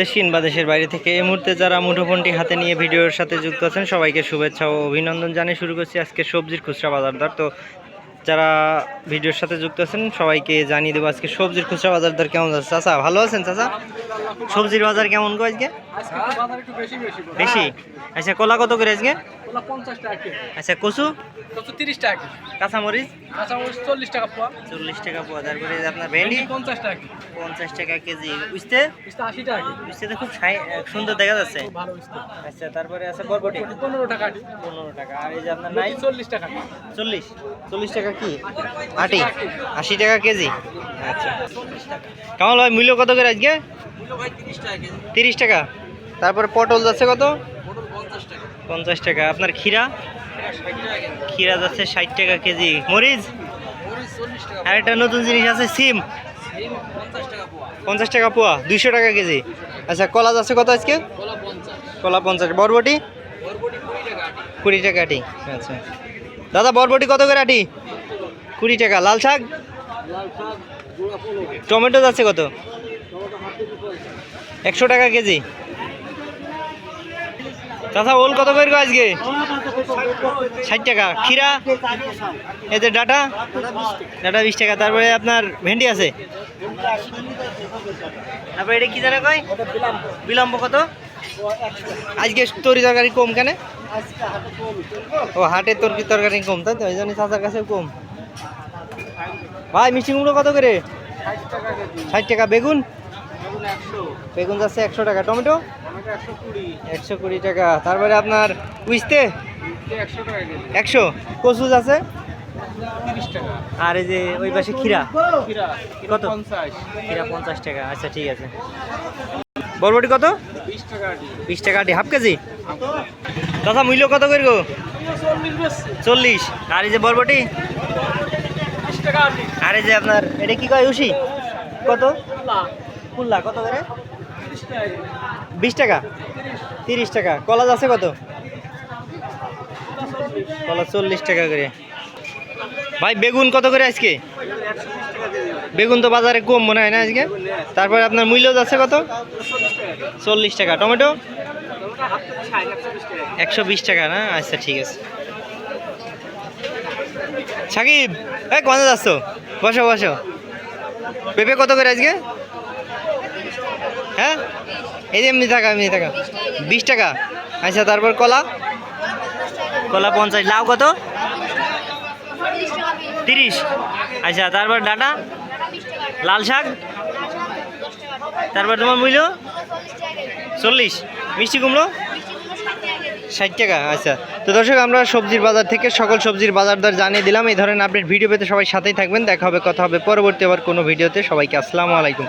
দেশিন বা দেশের বাইরে থেকে এই মুহূর্তে যারা মুঠোফোনটি হাতে নিয়ে ভিডিওর সাথে যুক্ত আছেন, সবাইকে শুভেচ্ছা ও অভিনন্দন জানিয়ে শুরু করছি আজকে সবজির খুচরা বাজার দর। তো যারা ভিডিওর সাথে যুক্ত আছেন, সবাইকে জানিয়ে দেবো আজকে সবজির খুচরা বাজার দর কেমন যাচ্ছে চাচা, ভালো আছেন চাচা? সবজির বাজার কেমন গো আজকে? বেশি আচ্ছা কলা কত করে আজকে? আচ্ছা কচু? তিরিশ টাকা কাঁচামরিচ? কাঁচামরিচ চল্লিশ টাকা পোয়া। চল্লিশ টাকা পোয়া। তারপরে আপনার ভেন্ডি? পঞ্চাশ টাকা পঞ্চাশ টাকা কেজি। বুঝতে আশি টাকা বুঝতে খুব সাই- সুন্দর দেখা যাচ্ছে। ভালো আচ্ছা তারপরে আছে বরবটি? পনেরো টাকা পনেরো টাকা। আর এই যে আপনার নাই? চল্লিশ টাকা চল্লিশ? চল্লিশ টাকা কি? আটি? আশি টাকা কেজি। আচ্ছা। কামাল ভাই মূল্য কত করে আজকে? তিরিশ টাকা তারপরে পটল যাচ্ছে কত? পঞ্চাশ টাকা। আপনার ক্ষীরা? ক্ষীরা যাচ্ছে ষাট টাকা কেজি। মরিচ? আর একটা নতুন জিনিস আছে সিম। পঞ্চাশ টাকা পোয়া। দুইশো টাকা কেজি। আচ্ছা কলা যাচ্ছে কত আজকে? কলা পঞ্চাশ। বরবটি? কুড়ি টাকা আটি। আচ্ছা। দাদা বরবটি কত করে আটি? কুড়ি টাকা। লাল শাক? টমেটো যাচ্ছে কত? একশো টাকা কেজি। চাচা, ওল কত করে আজকে? ষাট টাকা। ক্ষীরা? এতে ডাটা? ডাটা বিশ টাকা। তারপরে আপনার ভেন্ডি আছে? তারপরে এটা কি জানা কয়? বিলম্ব কত? আজকে তরি তরকারি কম কেন? ও হাটের তরকি তরকারি কম, তাই তো? ওই জন্য চাচার কাছে কম। ভাই, মিষ্টি কুমড়ো কত করে? ষাট টাকা বেগুন? বেগুন যাচ্ছে একশো টাকা টমেটো? একশো কুড়ি। টাকা। তারপরে আপনার উইস্তে? একশো কচু আছে? আর এই যে ওই পাশে ক্ষীরা? কত? ক্ষীরা পঞ্চাশ টাকা। আচ্ছা ঠিক আছে। বরবটি কত? বিশ টাকা আটি। Half KG? দাদা মূল্য কত করে গো? চল্লিশ আর এই যে বরবটি? আর এই যে আপনার এটা কি কয় উশি কত? কত কেজি। বিশ টাকা। তিরিশ টাকা। কলা আছে কত? কলা চল্লিশ টাকা করে। ভাই, বেগুন কত করে আজকে? বেগুন তো বাজারে কম মনে হয় না আজকে? তারপরে আপনার মূল্য যাচ্ছে কত? চল্লিশ টাকা। টমেটো? একশো বিশ টাকা না? আচ্ছা ঠিক আছে। সাকিব, এই কোথায় যাচ্ছ? বসো বসো। পেঁপে কত করে আজকে? হ্যাঁ? এই যে এমনি টাকা এমনি টাকা বিশ টাকা? আচ্ছা তারপর কলা? কলা পঞ্চাশ। লাউ কত? তিরিশ। আচ্ছা তারপর ডাটা? লাল শাক? তারপর তোমার মূল্য? চল্লিশ। মিষ্টি কুমড়ো? ষাট টাকা আচ্ছা। তো দর্শক, আমরা সবজির বাজার থেকে সকল সবজির বাজার দর জানিয়ে দিলাম। এই ধরনের আপডেট ভিডিও পেতে সবাই সাথেই থাকবেন। দেখা হবে, কথা হবে পরবর্তী আবার কোনো ভিডিওতে সবাইকে আসসালামু আলাইকুম।